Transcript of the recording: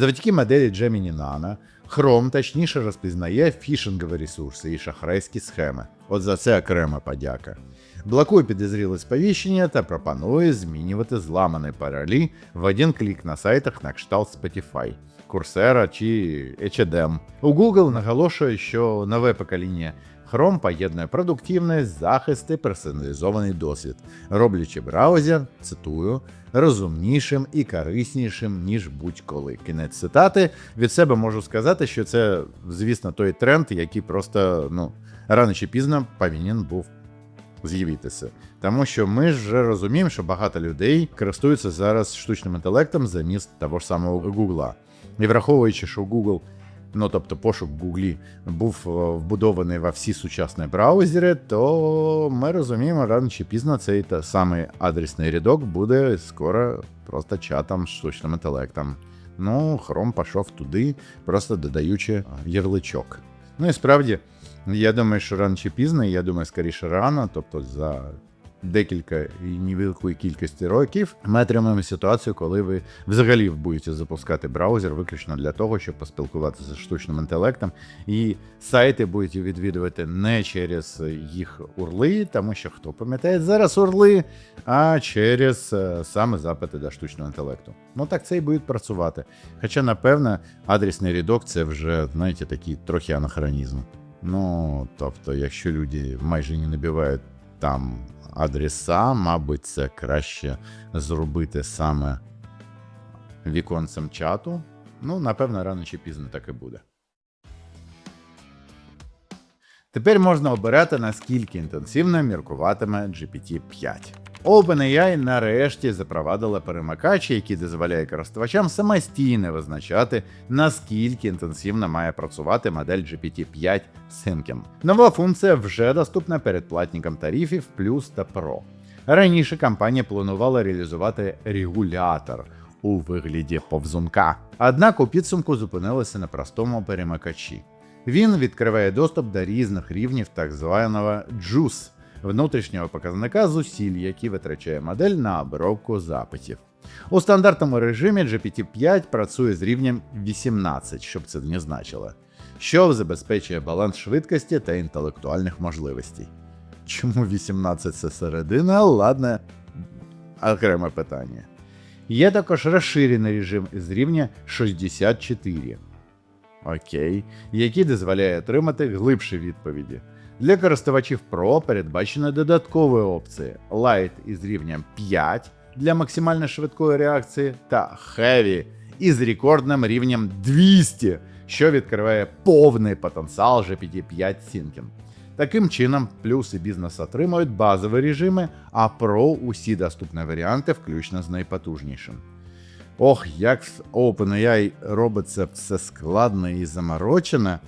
Завдяки моделі Gemini Nano Chrome точніше розпізнає фішингові ресурси і шахрайські схеми. От за це окрема подяка. Блокує підозріле сповіщення та пропонує змінювати зламані паролі в один клік на сайтах на кшталт Spotify, Coursera чи H&M. У Google наголошує, що нове покоління Chrome поєднує продуктивність, захист і персоналізований досвід, роблячи браузер, цитую, розумнішим і кориснішим, ніж будь-коли. Кінець цитати. Від себе можу сказати, що це, звісно, той тренд, який просто ну, рано чи пізно повинен був з'явитися. Тому що ми ж розуміємо, що багато людей користуються зараз штучним інтелектом замість того ж самого Гугла. І враховуючи, що Google, ну тобто пошук в Гуглі, був е, вбудований во всі сучасні браузери, то ми розуміємо, рано чи пізно цей та самий адресний рядок буде скоро просто чатом з штучним інтелектом. Ну, Chrome пішов туди, просто додаючи ярличок. Ну і справді, я думаю, що рано чи пізно, я думаю, скоріше рано, тобто за декілька і невеликої кількості років, ми отримаємо ситуацію, коли ви взагалі будете запускати браузер виключно для того, щоб поспілкуватися з штучним інтелектом, і сайти будете відвідувати не через їх урли, тому що хто пам'ятає зараз урли, а через е, саме запити до штучного інтелекту. Ну так це і буде працювати. Хоча, напевно, адресний рядок це вже, знаєте, такий трохи анахронізм. Ну, тобто, якщо люди майже не набивають там адреса, мабуть, це краще зробити саме віконцем чату. Ну, напевно, рано чи пізно так і буде. Тепер можна обирати, наскільки інтенсивно міркуватиме GPT-5. OpenAI нарешті запровадила перемикачі, які дозволяє користувачам самостійно визначати, наскільки інтенсивно має працювати модель GPT-5 Synkem. Нова функція вже доступна передплатникам тарифів Plus та Pro. Раніше компанія планувала реалізувати регулятор у вигляді повзунка, однак у підсумку зупинилася на простому перемикачі. Він відкриває доступ до різних рівнів так званого JUICE – внутрішнього показника зусиль, які витрачає модель на обробку запитів. У стандартному режимі GPT-5 працює з рівнем 18, щоб це не значило, що забезпечує баланс швидкості та інтелектуальних можливостей. Чому 18 це середина? Ладно, окреме питання. Є також розширений режим із рівня 64. Окей, який дозволяє отримати глибші відповіді. Для користувачів Pro передбачені додаткові опції Light із рівнем 5 для максимально швидкої реакції та Heavy із рекордним рівнем 200, що відкриває повний потенціал GPT-5 Syncing. Таким чином, плюс і бізнес отримують базові режими, а Pro усі доступні варіанти, включно з найпотужнішим. Ох, як в OpenAI робиться все складно і заморочено,